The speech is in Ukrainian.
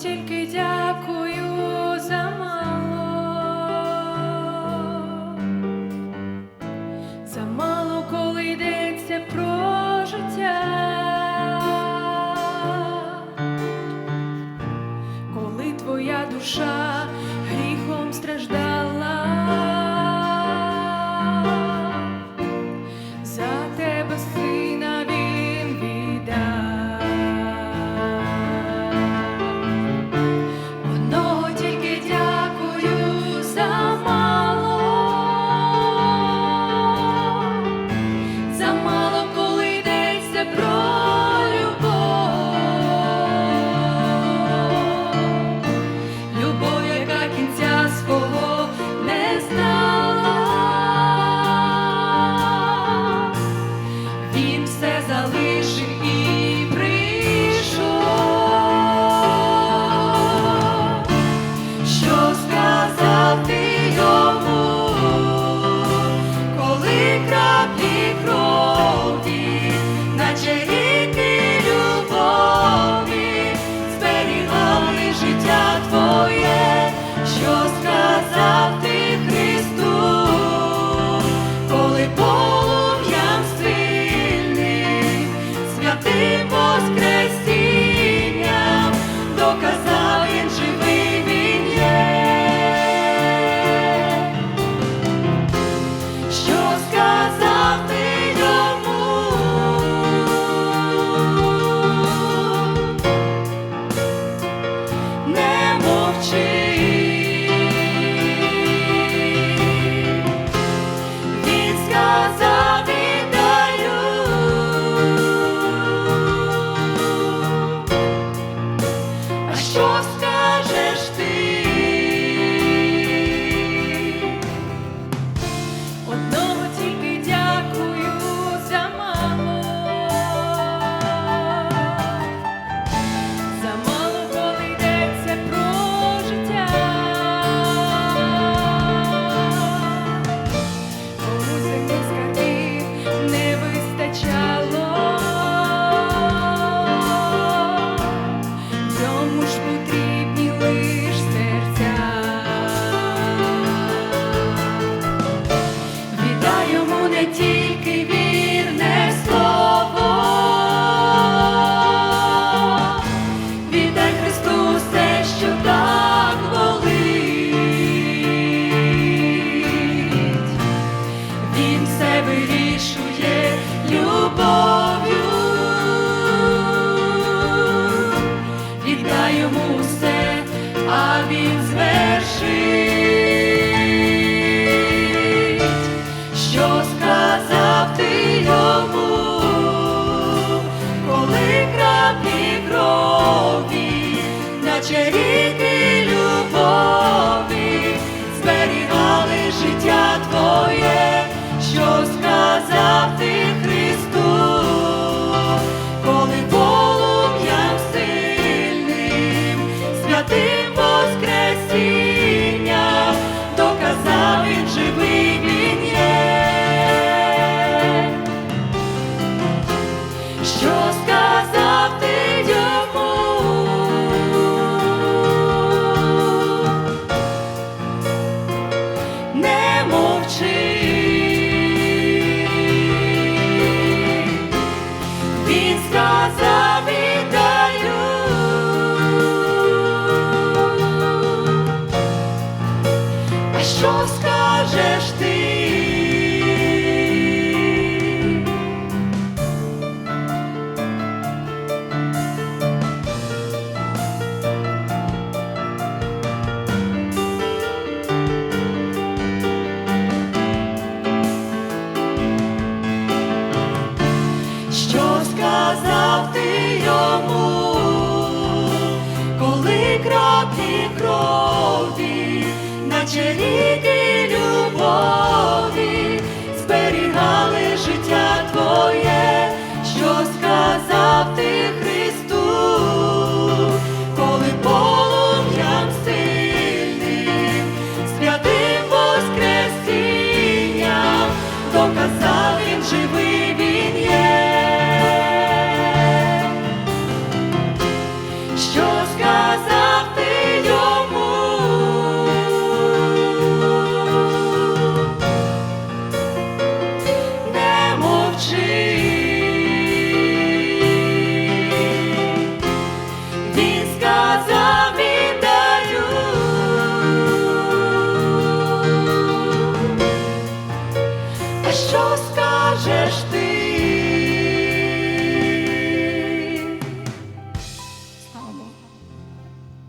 til ti. йому все, а він звершив. що скажеш ти? Що сказав ти йому? Наче любові. Just.